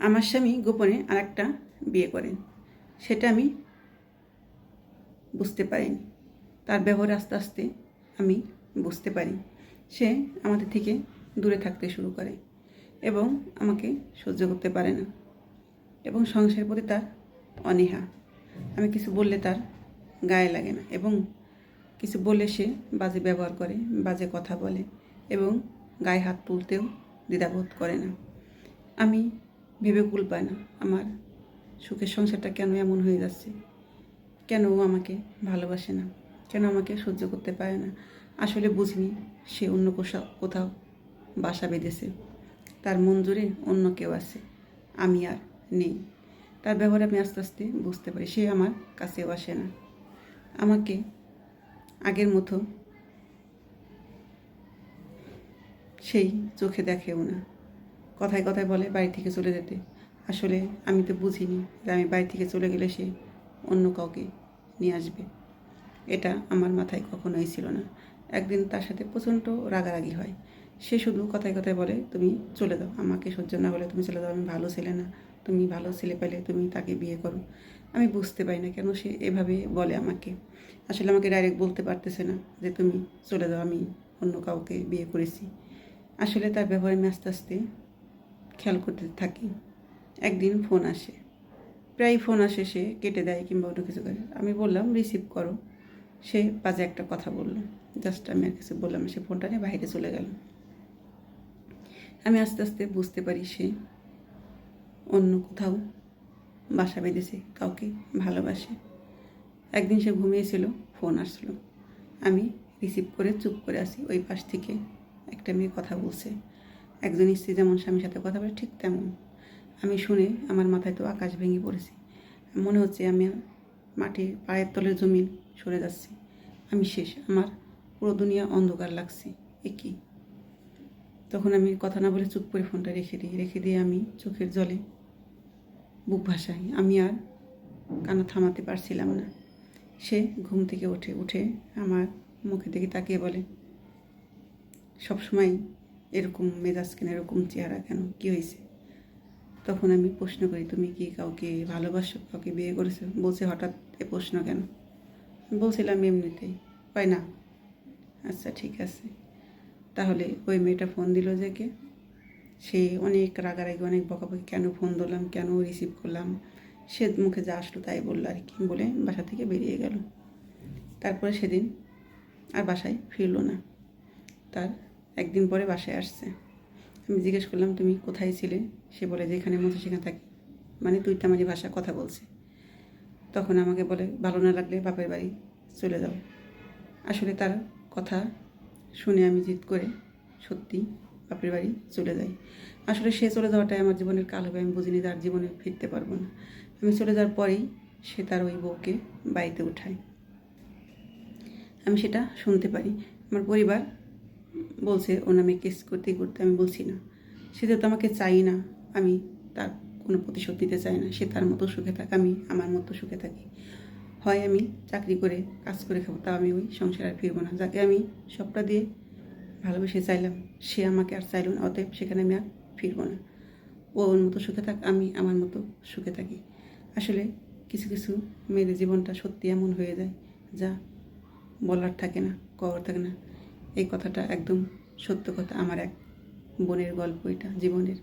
আমার স্বামী গোপনে আরেকটা বিয়ে করেন। সেটা আমি বুঝতে পারিনি। তার ব্যবহার আস্তে আস্তে আমি বুঝতে পারি। সে আমাদের থেকে দূরে থাকতে শুরু করে এবং আমাকে সহ্য করতে পারে না এবং সংসারের প্রতি তার অনীহা। আমি কিছু বললে তার গায়ে লাগে না এবং কিছু বললে সে বাজে ব্যবহার করে, বাজে কথা বলে এবং গায়ে হাত তুলতেও দ্বিধাবোধ করে না। আমি ভেবে কুল পাই না আমার। সুখের সংসারটা কেন এমন হয়ে যাচ্ছে? কেন ও আমাকে ভালোবাসে না? কেন আমাকে সহ্য করতে পারে না? আসলে বুঝিনি সে অন্য কোথাও কোথাও বাসা বেঁধেছে। তার জুড়ে অন্য কেউ আছে। আমি আর নেই। তার ব্যবহার আমি আস্তে আস্তে বুঝতে পারি। সে আমার কাছেও আসে না। আমাকে আগের মতো সেই চোখে দেখেও না। কথায় কথায় বলে বাড়ি থেকে চলে যেতে। আসলে আমি তো বুঝিনি যে আমি বাড়ি থেকে চলে গেলে সে অন্য কাউকে নিয়ে আসবে। এটা আমার মাথায় কখনোই ছিল না। একদিন তার সাথে প্রচণ্ড রাগারাগি হয়। সে শুধু কথায় কথায় বলে, তুমি চলে দাও আমাকে সহ্য না হলে তুমি চলে দাও আমি ভালো ছেলে না। তুমি ভালো ছেলে পেলে তুমি তাকে বিয়ে করো। আমি বুঝতে পারি না কেন সে এভাবে বলে আমাকে। আসলে আমাকে ডাইরেক্ট বলতে পারতেছে না যে, তুমি চলে দাও আমি অন্য কাউকে বিয়ে করেছি। আসলে তার ব্যবহারে আমি আস্তে আস্তে খেয়াল করতে থাকি। একদিন ফোন আসে। প্রায় ফোন আসে, সে কেটে দেয় কিংবা অন্য কিছু করে। আমি বললাম রিসিভ করো। সে বাজে একটা কথা বলল। জাস্ট আমি আর কিছু বললাম সে ফোনটা নিয়ে বাইরে চলে গেল। আমি আস্তে আস্তে বুঝতে পারি সে অন্য কোথাও বাসা বেঁধেছে, কাউকে ভালোবাসে। একদিন সে ঘুমিয়েছিল ফোন আসলো। আমি রিসিভ করে চুপ করে আসি ওই পাশ থেকে একটা মেয়ে কথা বলছে। একজন স্ত্রী যেমন স্বামীর সাথে কথা বলে, ঠিক তেমন। আমি শুনে আমার মাথায় তো আকাশ ভেঙে পড়েছি। মনে হচ্ছে আমি মাটির পায়ের তলের জমিন সরে যাচ্ছি। আমি শেষ, আমার পুরো দুনিয়া অন্ধকার লাগছে। এ তখন আমি কথা না বলে চুপ করে ফোনটা রেখে দিই। রেখে দিয়ে আমি চোখের জলে বুক ভাসাই। আমি আর কান্না থামাতে পারছিলাম না। সে ঘুম থেকে ওঠে, উঠে আমার মুখে দিকে তাকিয়ে বলে সবসময় এরকম মেজাজ কেন, এরকম চেহারা কেন, কী হয়েছে? তখন আমি প্রশ্ন করি, তুমি কি কাউকে ভালোবাসো? কাউকে বিয়ে করেছ? বলছে, হঠাৎ এ প্রশ্ন কেন? বলছিলাম, এমনিতেই। হয় না। আচ্ছা ঠিক আছে। তাহলে ওই মেয়েটা ফোন দিল যে কে? সে অনেক রাগারাগি, অনেক বকাবকি, কেন ফোন দিলাম কেন রিসিভ করলাম? সে মুখে যা আসলো তাই বলল আর কি, বলে বাসা থেকে বেরিয়ে গেল। তারপরে সেদিন আর বাসায় ফিরলো না। তার একদিন পরে বাসায় আসছে। আমি জিজ্ঞেস করলাম, তুমি কোথায় ছিলে? সে বলে যেখানে মতো সেখানে থাকি। মানে তুই তামারি ভাষা কথা বলছে। তখন আমাকে বলে, ভালো না লাগলে বাপের বাড়ি চলে যাও। আসলে তার কথা শুনে আমি জিদ করে সত্যি বাপের বাড়ি চলে যাই। আসলে সে চলে যাওয়াটাই আমার জীবনের কাল হবে, আমি বুঝিনি তার জীবনে ফিরতে পারব না। আমি চলে যাওয়ার পরেই সে তার ওই বউকে বাড়িতে উঠায়। আমি সেটা শুনতে পারি। আমার পরিবার বলছে ও নামে কেস করতে করতে আমি বলছি না। সে তো আমাকে চাই না। আমি তার কোনো প্রতিশোধ নিতে চাই না। সে তার মতো সুখে থাক, আমি আমার মতো সুখে থাকি। হয় আমি চাকরি করে, কাজ করে খাব তা আমি ওই সংসার আর ফিরবো না। যাকে আমি সবটা দিয়ে ভালোবেসে চাইলাম, সে আমাকে আর চাইল না, অতএব সেখানে আমি আর ফিরবো না। ও ওর মতো সুখে থাক, আমি আমার মতো সুখে থাকি। আসলে কিছু কিছু মেয়েদের জীবনটা সত্যি এমন হয়ে যায়, যা বলার থাকে না কবর থাকে না। এই কথাটা একদম সত্য কথা। আমার এক বোনের গল্প এটা জীবনের।